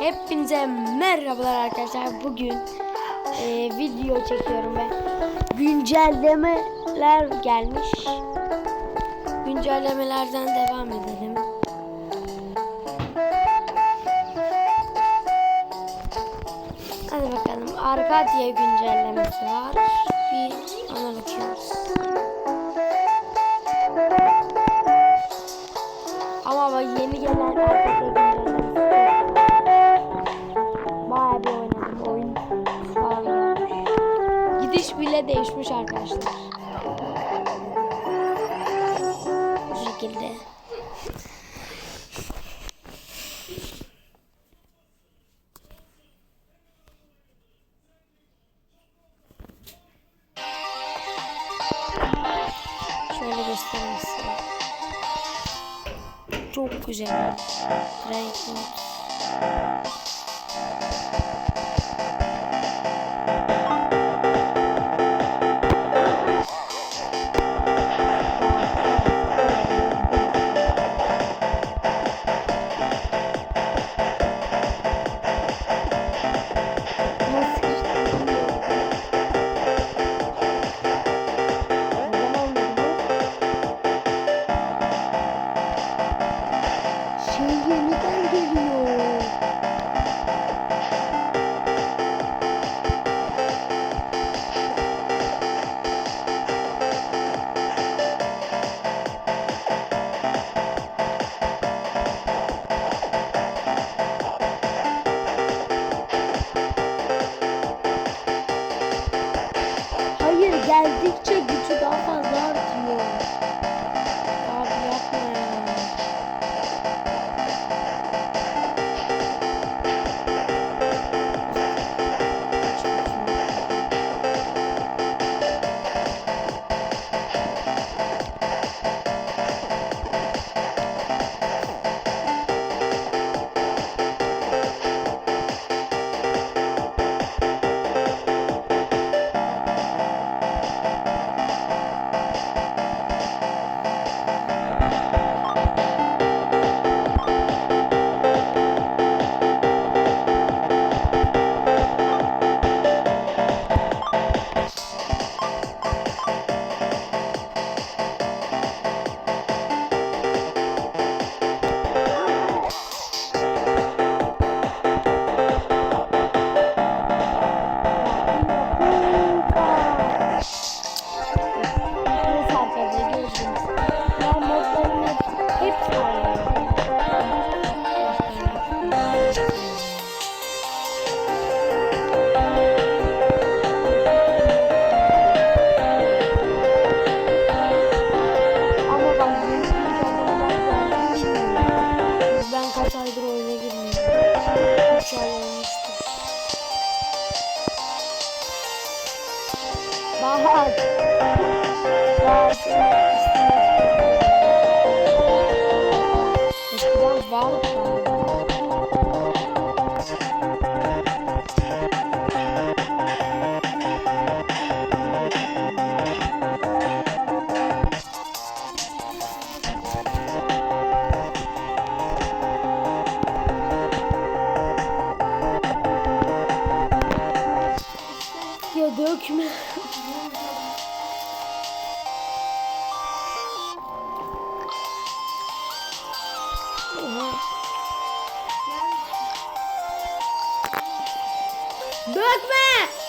Hepinize merhabalar arkadaşlar. Bugün e, video çekiyorum ve güncellemeler gelmiş. Güncellemelerden devam edelim. Hadi bakalım. Arkadia güncellemesi var. Bir ona bakıyoruz. 5 gêmeos. Três. Girmiyorum. 3 ay olmuştur. Bahar. Eskiden vardı. Ya Dökme!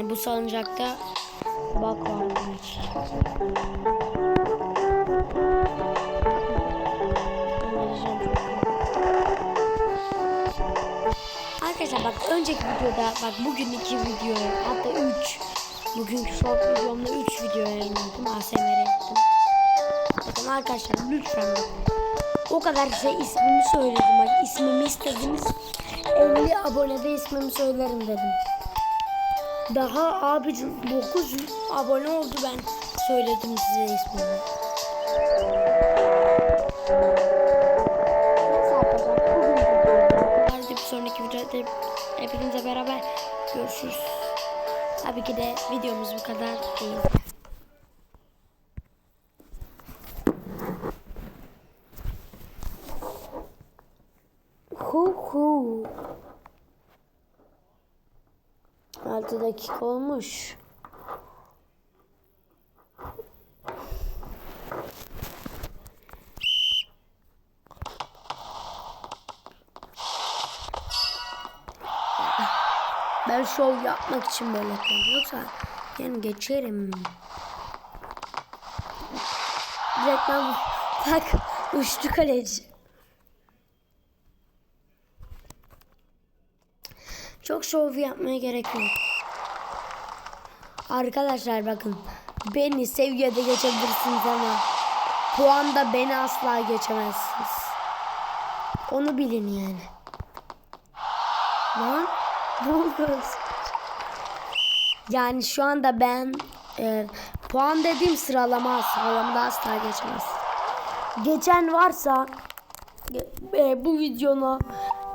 Yani bu salıncakta bug var demek. İngilizcem çok iyi. Arkadaşlar bak önceki videoda bak bugün iki video hatta üç bugünkü short videomda üç video yayınladım ASMR yaptım. Bakın arkadaşlar lütfen bak. O kadar size ismimi söyledim bak ismimi istediniz 50 abonede ismimi söylerim dedim. Daha abicim 900 abone oldu ben söyledim size bu kadar. Bir sonraki videoda hepinizle beraber görüşürüz. Tabii ki de videomuz bu kadar değil. Dakika olmuş. Ben şov yapmak için böyle yapıyorum. Yoksa yani geçerim. Direkt ben bak uçtu kaleci. Çok şov yapmaya gerek yok. Arkadaşlar bakın beni seviyede geçebilirsiniz ama puanda beni asla geçemezsiniz. Onu bilin yani. Lan ne oldu? Yani şu anda ben e, puan dediğim sıralama sıralamada asla geçemez. Geçen varsa e, bu videonu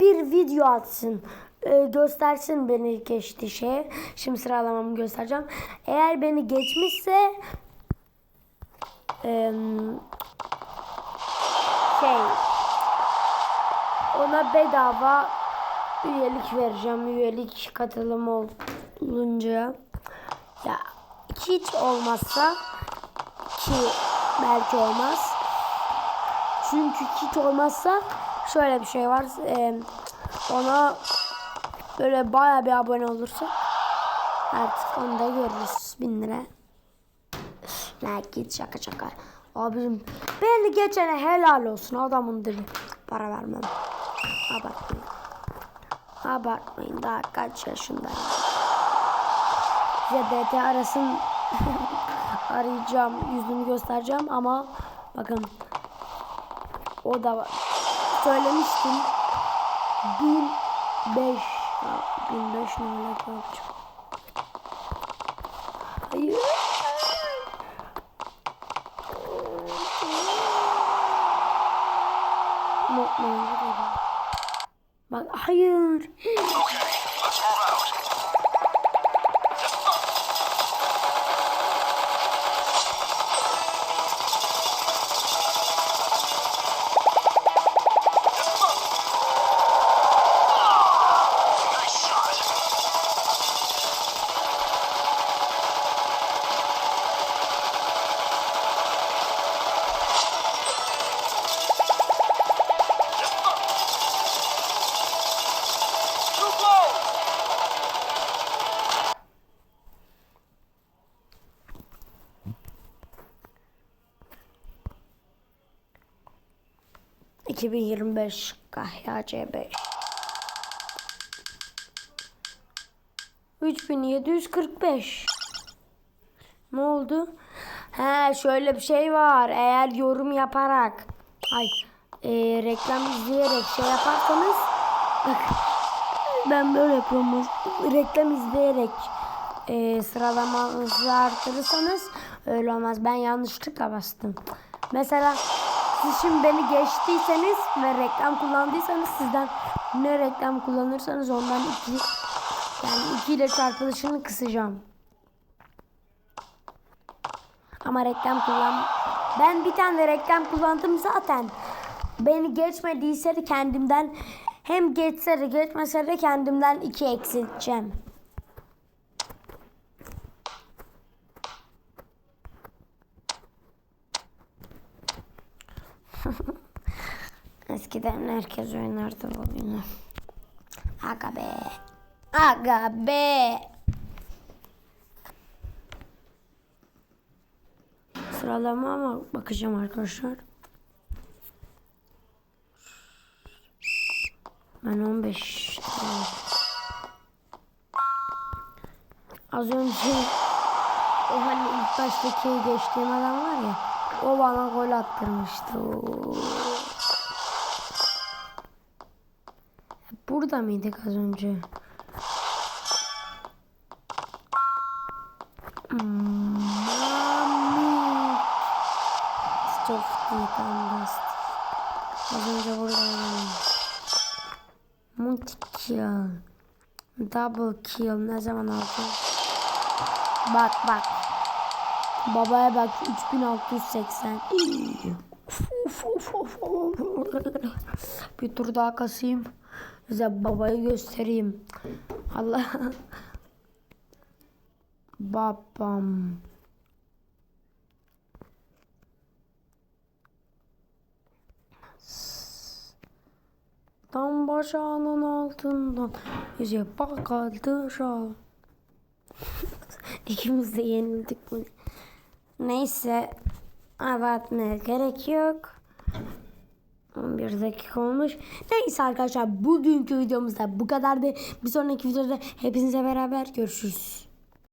bir video atsın. E, göstersin beni geçti şey. Şimdi sıralamamı göstereceğim. Eğer beni geçmişse şey ona bedava üyelik vereceğim. Üyelik katılım olunca ya hiç olmazsa ki belki olmaz. Çünkü hiç olmazsa şöyle bir şey var. E, ona Böyle baya bir abone olursa artık onu da görürüz. Bin lira. Like git şaka şaka. Abicim beni geçene helal olsun adamın dili. Para vermem. Abartmayın. Abartmayın daha kaç yaşındayım. ZDT arasın arayacağım yüzümü göstereceğim ama bakın o da var. söylemiştim 1500 1500 numara yapacağım. Hayır. Bak hayır. 2025 Kahya C5 3745 Ne oldu? He şöyle bir şey var. Eğer yorum yaparak ay e, reklam izleyerek şey yaparsanız bak ben böyle yapıyorum. Reklam izleyerek e, sıralamanızı artırırsanız öyle olmaz. Ben yanlışlıkla bastım. Mesela şimdi beni geçtiyseniz ve reklam kullandıysanız sizden ne reklam kullanırsanız ondan iki yani iki ile çarpılışını kısacağım. Ama reklam kullan ben bir tane reklam kullandım zaten. Beni geçmediyse de kendimden hem geçse de geçmese de kendimden iki eksilteceğim. Eskiden herkes oynardı bu oyunu. Aga be. Aga be. Sıralama ama bakacağım arkadaşlar. Ben 15. evet. Az önce o hani ilk baştaki geçtiğim adam var ya o bana gol attırmıştı. Oo. Burada mıydık az önce? Mami. Çok iyi. Az önce buradaydım. Multi kill. Double kill ne zaman alacağım? Bak bak. Babaya bak 3680. Uf, uf, uf, uf. Bir tur daha kasayım. Size babayı göstereyim. Allah. Babam. Tam başağının altından yüze bakardı şal. İkimiz de yenildik bunu. Neyse. Abartmaya gerek yok. 11 dakika olmuş. Neyse arkadaşlar bugünkü videomuzda bu kadardı. Bir sonraki videoda hepinize beraber görüşürüz.